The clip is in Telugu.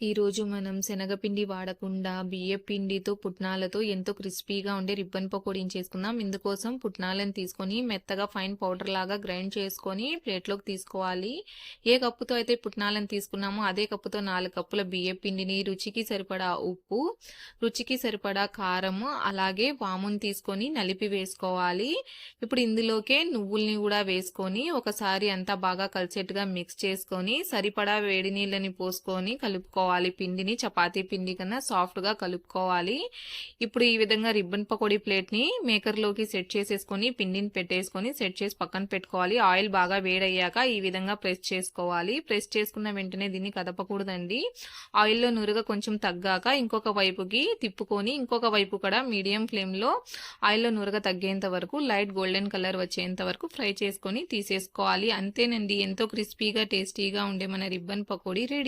ఈరోజు మనం శనగపిండి వాడకుండా బియ్య పిండితో పుట్నాలతో ఎంతో క్రిస్పీగా ఉండే రిబ్బన్ పకోడీని చేసుకుందాం. ఇందుకోసం పుట్నాలను తీసుకొని మెత్తగా ఫైన్ పౌడర్ లాగా గ్రైండ్ చేసుకొని ప్లేట్లోకి తీసుకోవాలి. ఏ కప్పుతో అయితే పుట్నాలను తీసుకున్నామో అదే కప్పుతో నాలుగు కప్పుల బియ్య పిండిని రుచికి సరిపడా ఉప్పు రుచికి సరిపడా కారము అలాగే వామును తీసుకొని నలిపి వేసుకోవాలి. ఇప్పుడు ఇందులోకే నువ్వుల్ని కూడా వేసుకొని ఒకసారి అంతా బాగా కలిసేట్టుగా మిక్స్ చేసుకొని సరిపడా వేడి నీళ్ళని పోసుకొని కలుపుకోవాలి పిండిని చపాతీ పిండి కన్నా సాఫ్ట్గా కలుపుకోవాలి. ఇప్పుడు ఈ విధంగా రిబ్బన్ పకోడీ ప్లేట్ని మేకర్లోకి సెట్ చేసేసుకొని పిండిని పెట్టేసుకొని సెట్ చేసి పక్కన పెట్టుకోవాలి. ఆయిల్ బాగా వేడయ్యాక ఈ విధంగా ప్రెస్ చేసుకోవాలి. ప్రెస్ చేసుకున్న వెంటనే దీన్ని కదపకూడదండి. ఆయిల్లో నురుగ కొంచెం తగ్గాక ఇంకొక వైపుకి తిప్పుకొని ఇంకొక వైపు కూడా మీడియం ఫ్లేమ్లో ఆయిల్లో నురగ తగ్గేంత వరకు లైట్ గోల్డెన్ కలర్ వచ్చేంత వరకు ఫ్రై చేసుకొని తీసేసుకోవాలి. అంతేనండి. ఎంతో క్రిస్పీగా టేస్టీగా ఉండే మన రిబ్బన్ పకోడీ రెడీ.